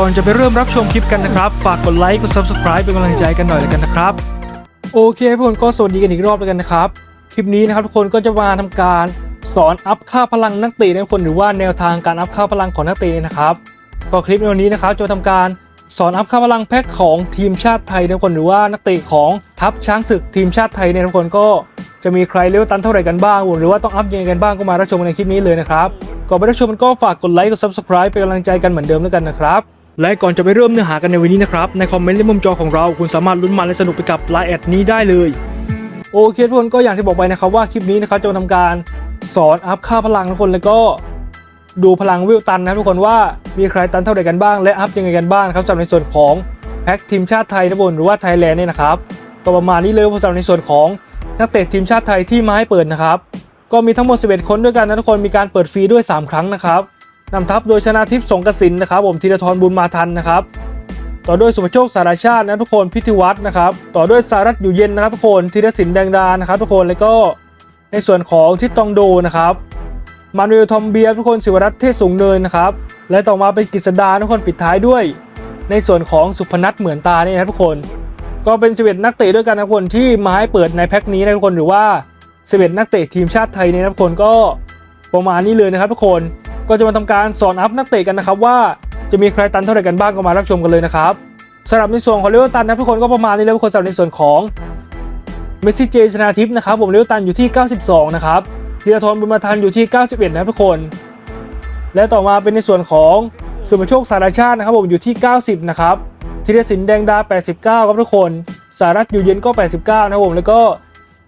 ก่อนจะไปเริ่มรับชมคลิปกันนะครับ ฝากกดไลค์กด subscribe เป็นกำลังใจกันหน่อยแล้วกันนะครับ โอเคทุกคนก็สวัสดีกันอีกรอบแล้วกันนะครับ คลิปนี้นะครับทุกคนก็จะมาทำการสอนอัพค่าพลังนักเตะนะทุกคนหรือว่าแนวทางการอัพค่าพลังของนักเตะนะครับก็คลิปในวันนี้นะครับจะมาทำการสอนอัพค่าพลังแพ็คของทีมชาติไทยนะทุกคนหรือว่านักเตะของทัพช้างศึกทีมชาติไทยเนี่ยทุกคนก็จะมีใครเลเวลตันเท่าไหร่กันบ้าง หรือว่าต้องอัพยังไงกันบ้างก็มารับชมในคลิปนี้เลยนะครับก่อนไปรับชมก็ฝากกดไลค์กด subscribe เป็นกำลังใจกันเหมือนเดิมแล้วกันนะครับ และก่อนจะไปเริ่มเนื้อหากันในวันนี้นะครับ ในคอมเมนต์และมุมจอของเราคุณสามารถลุ้นมันและสนุกไปกับไลน์แอดนี้ได้เลยโอเคทุกคนก็อย่างที่บอกไปนะครับว่าคลิปนี้นะครับจะมาทำการสอนอัพค่าพลังทุกคนแล้วก็ดูพลังวิวตันนะทุกคนว่ามีใครตันเท่าไหร่กันบ้างและอัพยังไงกันบ้างครับสำหรับในส่วนของแพ็กทีมชาติไทยนะบนหรือว่าไทยแลนด์เนี่ยนะครับก็ประมาณนี้เลยสำหรับในส่วนของนักเตะทีมชาติไทยที่มาให้เปิดนะครับ ก็มีทั้งหมด 11 คนด้วยกันนะทุกคนมีการเปิดฟรีด้วย 3 ครั้งนะครับ นำทัพโดยชนะทิพย์สงกสินนะครับ ผมธีรทรบุญมาทันนะครับ ต่อด้วยสุภโชคสารชาตินะทุกคนพิธีวัฒน์นะครับ ต่อด้วยสารัตอยู่เย็นนะครับทุกคนธีรศิลป์แดงดานะครับ ทุกคนแล้วก็ในส่วนของทิศตองโดนะครับมานูเอลทอมเบียร์ทุกคนศิวรัตน์เทศสูงเนินนะครับ และต่อมาเป็นกฤษดาทุกคนปิดท้ายด้วย ในส่วนของสุพนัทเหมือนตาเนี่ยนะครับทุกคน ก็เป็น11นักเตะด้วยกันนะทุกคนที่มาให้เปิดในแพ็คนี้นะทุกคนหรือว่า11นักเตะทีมชาติไทยเนี่ยนะทุกคนก็ประมาณนี้เลยนะครับทุกคน ก็จะมาทำการสอนอัพนักเตะกันนะครับว่าจะมีใครตันเท่าไหร่กันบ้างก็มารับชมกันเลยนะครับสำหรับในส่วนของเลวตันนะทุกคนก็ประมาณนี้แล้วทุกคนสำหรับในส่วนของเมสซี่เจชนาทิพย์นะครับผมเลวตันอยู่ที่ 92 นะครับธีรทรบุญมาทันอยู่ที่ 91 นะทุกคน และต่อมาเป็นในส่วนของสุภโชคสารชาตินะครับผมอยู่ที่ 90 นะครับธีรศิลป์แดงดา 89 ครับทุกคน สารัตอยู่เย็นก็ 89 นะครับผมแล้วก็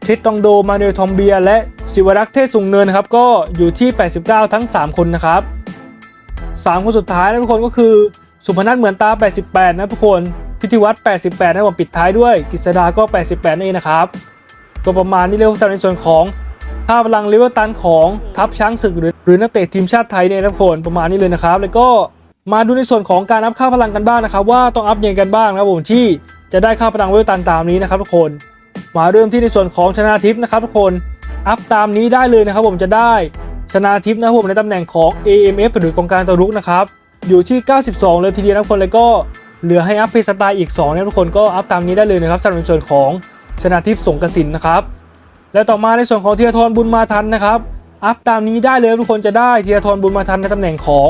ทิศตองโด มาเนลทอมเบีย และศิวรักษ์เทศสุงเนินนะครับ ก็อยู่ที่ 89 ทั้ง 3 คนนะครับสามคนสุดท้ายนะทุกคนก็คือ สุพนัทเหมือนตา 88 นะทุกคน พิธีวัตร88 นะผมปิดท้ายด้วยกฤษดาก็ 88นั่นเองนะครับ ก็ประมาณนี้เร็วสำหรับในส่วนของภาพพลังเลเวลตันของทัพช้างศึกหรือหรือนักเตะทีมชาติไทยเนี่ยนะทุกคนประมาณนี้เลยนะครับ แล้วก็มาดูในส่วนของการอัพค่าพลังกันบ้างนะครับ ว่าต้องอัพยังไงกันบ้างนะผมที่จะได้ค่าพลังเลเวลตันตามนี้นะครับทุกคน มาเริ่มที่ในส่วนของชนะทิพย์นะครับทุกคนอัพตามนี้ได้เลยนะครับ ผมจะได้ชนะทิพย์นะครับผมในตำแหน่งของ AMF หรือกองกางตัวรุกนะครับอยู่ที่ 92 เลยทีเดียวนะทุกคนแล้วก็เหลือให้อัพเพสไตล์อีก2นะทุกคนก็อัพตามนี้ได้เลยนะครับสำหรับในส่วนของชนะทิพย์สงกสินนะครับและต่อมาในส่วนของธีรทรบุญมาทันนะครับอัพตามนี้ได้เลยทุกคนจะได้ธีรทรบุญมาทันในตำแหน่งของ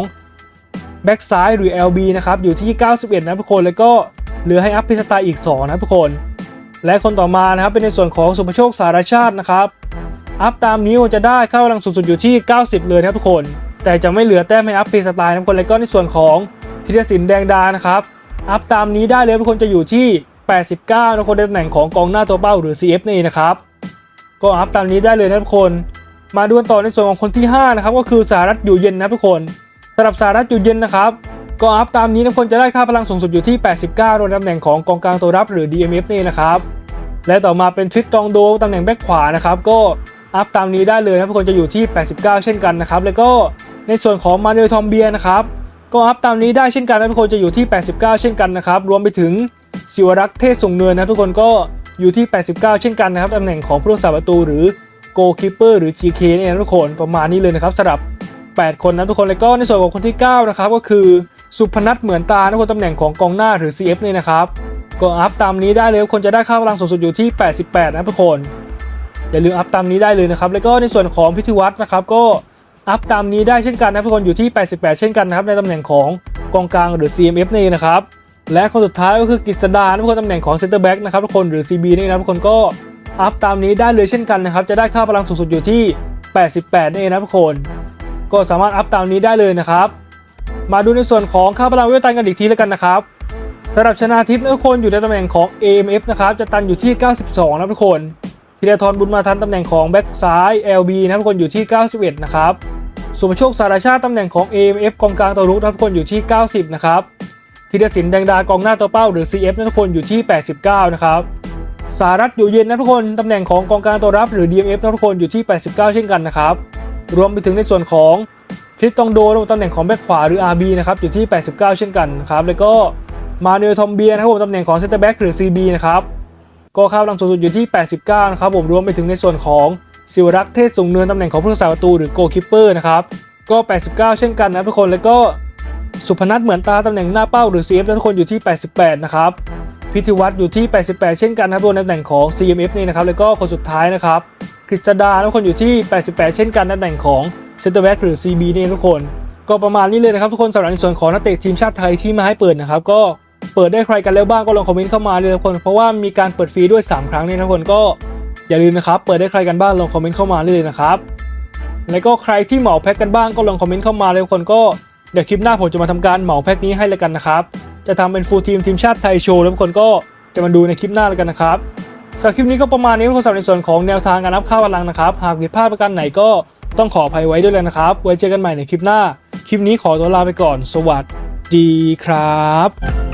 แบ็กซ้ายหรือ LB นะครับอยู่ที่ 91 นะทุกคนแล้วก็เหลือให้อัพเพสไตล์อีก 2 นะทุกคน และคนต่อมานะครับเป็นในส่วนของสุภโชคสารชาตินะครับ อัพตามนี้จะได้ค่าพลังสูงสุดอยู่ที่ 90 เลยนะครับทุกคน แต่จะไม่เหลือแต้มให้อัพเพสไตล์นะทุกคนแล้วก็ในส่วนของธีรศิลป์แดงดานะครับอัพตามนี้ได้เลยทุกคนจะอยู่ที่ 89นะทุกคนในตำแหน่งของกองหน้าตัวเป้าหรือ CF นี่นะครับก็อัพตามนี้ได้เลยนะทุกคน มาดูกันต่อในส่วนของคนที่5นะครับก็คือสหรัฐอยู่เย็นนะทุกคนสำหรับสหรัฐอยู่เย็นนะครับ ก็อัพตามนี้นะทุกคนจะได้ค่าพลังสูงสุดอยู่ที่ 89ในตำแหน่งของกองกลางตัวรับหรือ DMF นี่นะครับและต่อมาเป็นทริตตองโดตำแหน่งแบ็คขวานะครับก็อัพตามนี้ได้เลยนะทุกคนจะอยู่ที่ 89 เช่นกันนะครับแล้วก็ในส่วนของมาเนลทอมเบียนะครับก็อัพตามนี้ได้เช่นกันนะทุกคนจะอยู่ที่ 89 เช่นกันนะครับรวมไปถึงศิวรักษ์เทศสูงเนินนะทุกคนก็อยู่ที่ 89 เช่นกันนะครับตำแหน่งของผู้รักษาประตูหรือโกลคีเปอร์หรือ GK นี่นะทุกคนประมาณนี้เลยนะครับสำหรับ 8 คนนะทุกคนแล้วก็ในส่วนของคนที่ 9 นะครับก็คือ สุพนัทเหมือนตานะคนตำแหน่งของกองหน้าหรือ CF นี่ยนะครับก็อัพตามนี้ได้เลยคนจะได้ค่าพลังสูงสุดอยู่ที่ 88 นะทุกคน อย่าลืมอัพตามนี้ได้เลยนะครับ แล้วก็ในส่วนของพิธีวัตรนะครับก็อัพตามนี้ได้เช่นกันนะทุกคนอยู่ที่ 88 เช่นกันนะครับในตำแหน่งของกองกลางหรือ CMF นี่นะครับและคนสุดท้ายก็คือกฤษดานะทุกคนตำแหน่งของเซนเตอร์แบ็กนะครับทุกคนหรือ CB นี่นะทุกคนก็อัพตามนี้ได้เลยเช่นกันนะครับจะได้ค่าพลังสูงสุดอยู่ที่ 88 นี่นะทุกคน ก็สามารถอัพตามนี้ได้เลยนะครับ มาดูในส่วนของค่าพลังเวทตันกันอีกทีแล้วกันนะครับสำหรับชนะทิพย์นะทุกคนอยู่ในตำแหน่งของ AMF นะครับจะตันอยู่ที่ 92 นะทุกคนธีรทรบุญมาทันตำแหน่งของแบ็กซ้าย LB นะทุกคนอยู่ที่ 91 นะครับสุภโชคสารชาติตำแหน่งของ AMF กองกลางตัวรุกนะทุกคนอยู่ที่ 90 นะครับธีรศิลป์แดงดากองหน้าตัวเป้าหรือ CF นะทุกคนอยู่ที่ 89 นะครับสารัตอยู่เย็นนะทุกคนตำแหน่งของกองกลางตัวรับหรือ DMF นะทุกคนอยู่ที่ 89 เช่นกันนะครับรวมไปถึงในส่วนของ คริสตองโดนตำแหน่งของแบ็คขวาหรือ RB นะครับอยู่ที่ 89 เช่นกันครับแล้วก็มาเนลทอมเบียนะครับผมตำแหน่งของเซนเตอร์แบ็กหรือ CB นะครับก็ค่าพลังสูงสุดอยู่ที่ 89 นะครับผมรวมไปถึงในส่วนของศิวรักษ์เทศสูงเนินตำแหน่งของผู้รักษาประตูหรือโกลคิปเปอร์นะครับก็ 89 เช่นกันนะทุกคนแล้วก็สุพนัทเหมือนตาตำแหน่งหน้าเป้าหรือ CF ทุกคนอยู่ที่ 88 นะครับพิธีวัตรอยู่ที่ 88 เช่นกันนะครับตัวตำแหน่งของ CMF นี่นะครับแล้วก็คนสุดท้ายนะครับกฤษดาทุกคนอยู่ที่ 88 เช่นกันตำแหน่งของ เซนเตอร์แบ็กหรือ CB นี่ทุกคน ก็ประมาณนี้เลยนะครับทุกคนสำหรับในส่วนของนักเตะทีมชาติไทยที่มาให้เปิดนะครับก็เปิดได้ใครกันแล้วบ้างก็ลองคอมเมนต์เข้ามาเลยทุกคน เพราะว่ามีการเปิดฟรีด้วย 3 ครั้งนี่ทุกคนก็อย่าลืมนะครับเปิดได้ใครกันบ้างลองคอมเมนต์เข้ามาเลยนะครับแล้วก็ใครที่เหมาแพ็กกันบ้างก็ลองคอมเมนต์เข้ามาเลยทุกคนก็เดี๋ยวคลิปหน้าผมจะมาทำการเหมาแพ็กนี้ให้แล้วกันนะครับจะทำเป็นฟูลทีมทีมชาติไทยโชว์แล้วทุกคนก็จะมาดูในคลิปหน้าแล้วกันนะครับสำหรับคลิปนี้ก็ประมาณนี้ทุกคนสำหรับในส่วนของแนวทางการนับค่าพลังนะครับหากผิดพลาดประการไหนก็ ต้องขออภัยไว้ด้วยเลยนะครับ ไว้เจอกันใหม่ในคลิปหน้า คลิปนี้ขอตัวลาไปก่อน สวัสดีครับ